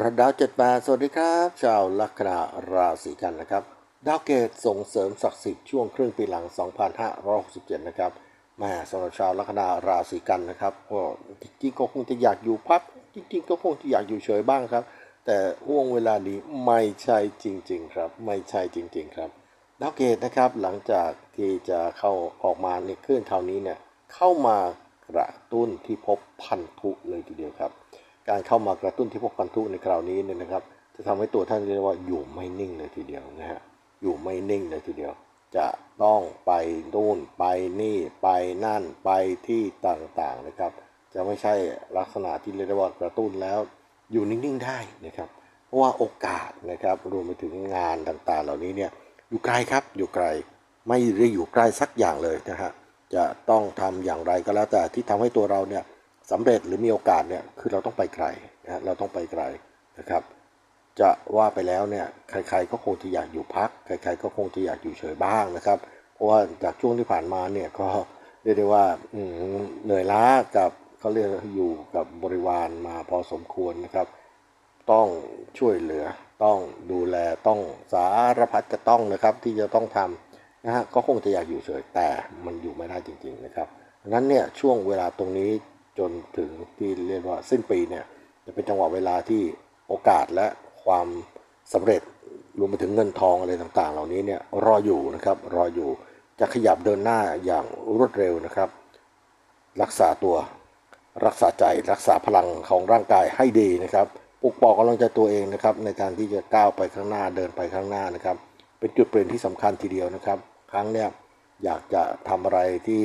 ระดาวเจ็ดแปดสวัสดีครับชาวลัคนาราศีกันนะครับ ดาวเกตส่งเสริมศักดิ์สิทธิ์ช่วงครึ่งปีหลัง 2567 นะครับแม่สำหรับชาวลัคนาราศีกันนะครับก็จริงๆก็คงจะอยากอยู่พักจริงๆก็คงจะอยากอยู่เฉยบ้างครับ แต่ห่วงเวลานี้ไม่ใช่จริง ๆ ครับ ไม่ใช่จริง ๆ ครับ ดาวเกตนะครับหลังจากที่จะเข้าออกมาในคลื่นคราวนี้เนี่ยเข้ามากระตุ้นที่พบพันธุเลยทีเดียวครับ การเข้ามากระตุ้นที่พบพันธุในคราวนี้เนี่ยนะครับ จะทำให้ตัวท่านเรียกว่าอยู่ไม่นิ่งเลยทีเดียวนะฮะอยู่ไม่นิ่งเลยทีเดียว จะต้องไปนู่นไปนี่ไปนั่นไปที่ต่างๆนะครับ จะไม่ใช่ลักษณะที่เรียกว่ากระตุ้นแล้ว อยู่นิ่งๆได้นะครับ เพราะว่าโอกาสนะครับรวมไปถึงงานต่างๆ เหล่านี้เนี่ยอยู่ไกลครับอยู่ไกลไม่ได้อยู่ใกล้สักอย่างเลยนะฮะจะต้องทำอย่างไรก็แล้วแต่ที่ทำให้ตัวเราเนี่ย สำเร็จหรือมีโอกาสเนี่ยคือเราต้องไปไกลนะเราต้องไปไกลนะครับ จะว่าไปแล้วเนี่ยใครๆก็คงจะอยากอยู่พักใครๆก็คงจะอยากอยู่เฉยบ้างนะครับ เพราะว่าจากช่วงที่ผ่านมาเนี่ยก็เรียกได้ว่าเหนื่อยล้ากับเขาเรียกอยู่กับบริวารมาพอสมควรนะครับ ต้องช่วยเหลือต้องดูแลต้องสารพัดจะต้องนะครับที่จะต้องทำนะฮะก็คงจะอยากอยู่เฉยแต่มันอยู่ไม่ได้จริง ๆนะครับดังนั้นเนี่ยช่วงเวลาตรงนี้ จนถึงที่เรียกว่าสิ้นปีเนี่ยจะเป็นจังหวะเวลาที่โอกาสและความสำเร็จรวมไปถึงเงินทองอะไรต่างๆ เหล่านี้เนี่ยรออยู่นะครับรออยู่จะขยับเดินหน้าอย่างรวดเร็วนะครับ รักษาตัวรักษาใจรักษาพลังของร่างกายให้ดีนะครับปลุกปลอกกำลังใจตัวเองนะครับ ในการที่จะก้าวไปข้างหน้าเดินไปข้างหน้านะครับ เป็นจุดเปลี่ยนที่สำคัญทีเดียวนะครับ ครั้งเนี้ยอยากจะทำอะไรที่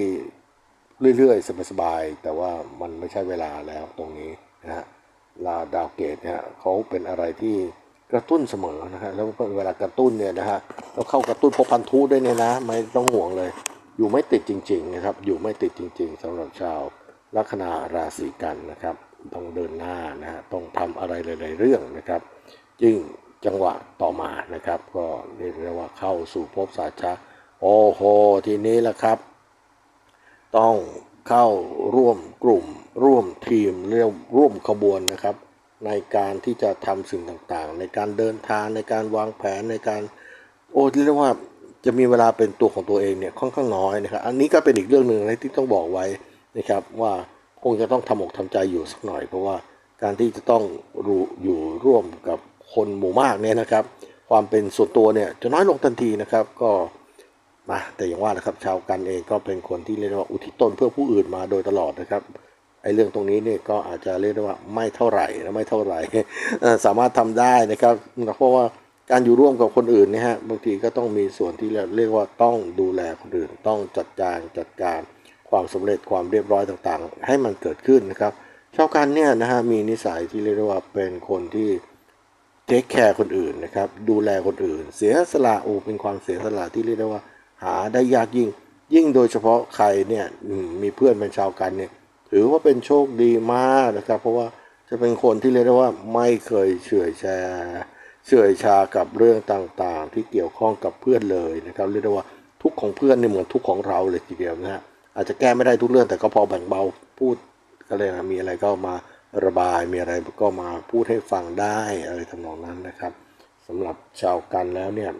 เรื่อยๆ สบายๆ แต่ว่ามันไม่ใช่เวลาแล้วตรงนี้นะฮะลาดาวเกตเนี่ยเขาเป็นอะไรที่กระตุ้นเสมอนะฮะแล้วเวลากระตุ้นเนี่ยนะฮะแล้วเข้ากระตุ้นพบพันธุได้วยเนี่ยนะ ไม่ต้องห่วงเลย อยู่ไม่ติดจริง ๆ นะครับ อยู่ไม่ติดจริง ๆสำหรับชาวลัคนาราศีกันนะครับ ต้องเดินหน้านะฮะต้องทำอะไรหลายๆเรื่องนะครับยิ่งจังหวะต่อมานะครับ ก็เรียกว่าเข้าสู่ภพสาชะโอ้โหทีนี้แหละครับ ต้องเข้าร่วมกลุ่ม ร่วมทีมเรียกร่วมขบวนนะครับ ในการที่จะทำสิ่งต่างๆ ในการเดินทางในการวางแผนในการโอ้ที่เรียกว่าจะมีเวลาเป็นตัวของตัวเองเนี่ยค่อนข้างน้อยนะครับ อันนี้ก็เป็นอีกเรื่องหนึ่งนะที่ต้องบอกไว้นะครับว่าคงจะต้องทำอกทำใจอยู่สักหน่อย เพราะว่าการที่จะต้องรู้อยู่ร่วมกับคนหมู่มากเนี่ยนะครับ ความเป็นส่วนตัวเนี่ยจะน้อยลงทันทีนะครับ ก็ มาแต่อย่างว่านะครับชาวกันเองก็เป็นคนที่เรียกว่าอุทิศตนเพื่อผู้อื่นมาโดยตลอดนะครับไอ้เรื่องตรงนี้เนี่ยก็อาจจะเรียกได้ว่าไม่เท่าไหร่และไม่เท่าไหร่สามารถทำได้นะครับเพราะว่าการอยู่ร่วมกับคนอื่นเนะฮะบางทีก็ต้องมีส่วนที่เรียกว่าต้องดูแลคนอื่น ต้องจัดการจัดการความสำเร็จความเรียบร้อยต่างๆ ให้มันเกิดขึ้นนะครับชาวกันเนี่ยนะฮะมีนิสัยที่เรียกได้ว่าเป็นคนที่เทคแคร์คนอื่นนะครับดูแลคนอื่น เสียสละโอ้เป็นความเสียสละที่เรียกได้ว่า หาได้ยากยิ่ง ยิ่งโดยเฉพาะใครเนี่ยมีเพื่อนเป็นชาวกันเนี่ยถือว่าเป็นโชคดีมากนะครับ เพราะว่าจะเป็นคนที่เรียกได้ว่าไม่เคยเฉื่อยชร์เฉื่อยชากับเรื่องต่างๆ ที่เกี่ยวข้องกับเพื่อนเลยนะครับเรียกได้ว่าทุกของเพื่อนเนี่ยเหมือนทุกข์ของเราเลยทีเดียวนะฮะอาจจะแก้ไม่ได้ทุกเรื่องแต่ก็พอแบ่งเบาพูดก็เลยนะมีอะไรก็มาระบายมีอะไรก็มาพูดให้ฟังได้อะไรทำนองนั้นนะครับสำหรับชาวกันแล้วเนี่ย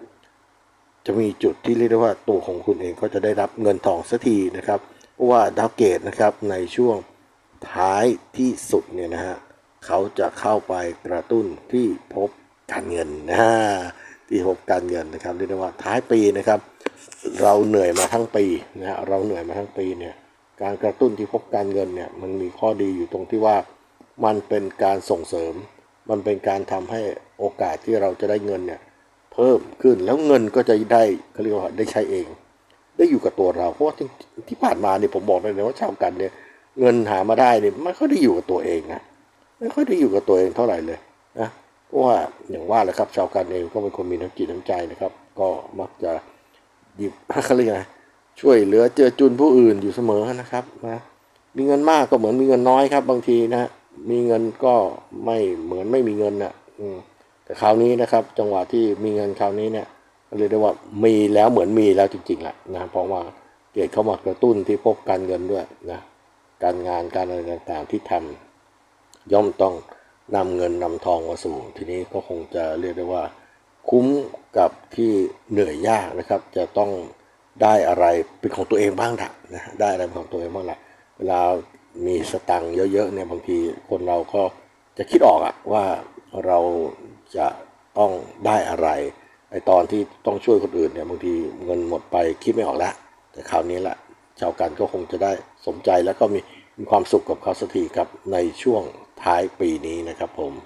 จะมีจุดที่เรียกได้ว่าตัวของคุณเองก็จะได้รับเงินทองสักทีนะครับเพราะว่าดาวเกตนะครับในช่วงท้ายที่สุดเนี่ยนะฮะเขาจะเข้าไปกระตุ้นที่พบการเงินนะฮะที่พบการเงินนะครับเรียกได้ว่าท้ายปีนะครับ เราเหนื่อยมาทั้งปีนะฮะเราเหนื่อยมาทั้งปีเนี่ยการกระตุ้นที่พบการเงินเนี่ยมันมีข้อดีอยู่ตรงที่ว่ามันเป็นการส่งเสริม มันเป็นการทำให้โอกาสที่เราจะได้เงินเนี่ย เพิ่มขึ้น แล้วเงินก็จะได้เขาเรียกว่าได้ใช้เอง ได้อยู่กับตัวเราเพราะว่าที่ผ่านมาเนี่ยผมบอกเลยนะว่าชาวกันเนี่ย เงินหามาได้เนี่ยไม่ค่อยได้อยู่กับตัวเองนะไม่ค่อยได้อยู่กับตัวเองเท่าไหร่เลยนะเพราะว่าอย่างว่าแหละครับชาวกันเองก็เป็นคนมีน้ำจิตน้ำใจนะครับ ก็มักจะหยิบเขาเรียกไงช่วยเหลือเจือจุนผู้อื่นอยู่เสมอนะครับนะมีเงินมากก็เหมือนมีเงินน้อยครับ บางทีนะมีเงินก็ไม่เหมือนไม่มีเงินนะ่ะ อืม แต่คราวนี้นะครับ จังหวะที่มีเงินคราวนี้เนี่ยเรียกได้ว่ามีแล้วเหมือนมีแล้วจริงๆแหละนะเพราะว่าเกตเข้ามากระตุ้นที่พบการเงินด้วยนะการงานการอะไรต่างๆที่ทำย่อมต้องนำเงินนำทองมาสู่ ทีนี้ก็คงจะเรียกได้ว่า คุ้มกับที่เหนื่อยยากนะครับ จะต้องได้อะไรเป็นของตัวเองบ้างละนะได้อะไรเป็นของตัวเองบ้างละเวลามีสตังค์เยอะๆเนี่ยบางทีคนเราก็จะคิดออกอะว่าเรา จะต้องได้อะไรไอตอนที่ต้องช่วยคนอื่นเนี่ยบางทีเงินหมดไปคิดไม่ออกแล้วแต่คราวนี้แหละชาวกันก็คงจะได้สมใจแล้วก็มีมีความสุขกับเขาสักทีครับในช่วงท้ายปีนี้นะครับผม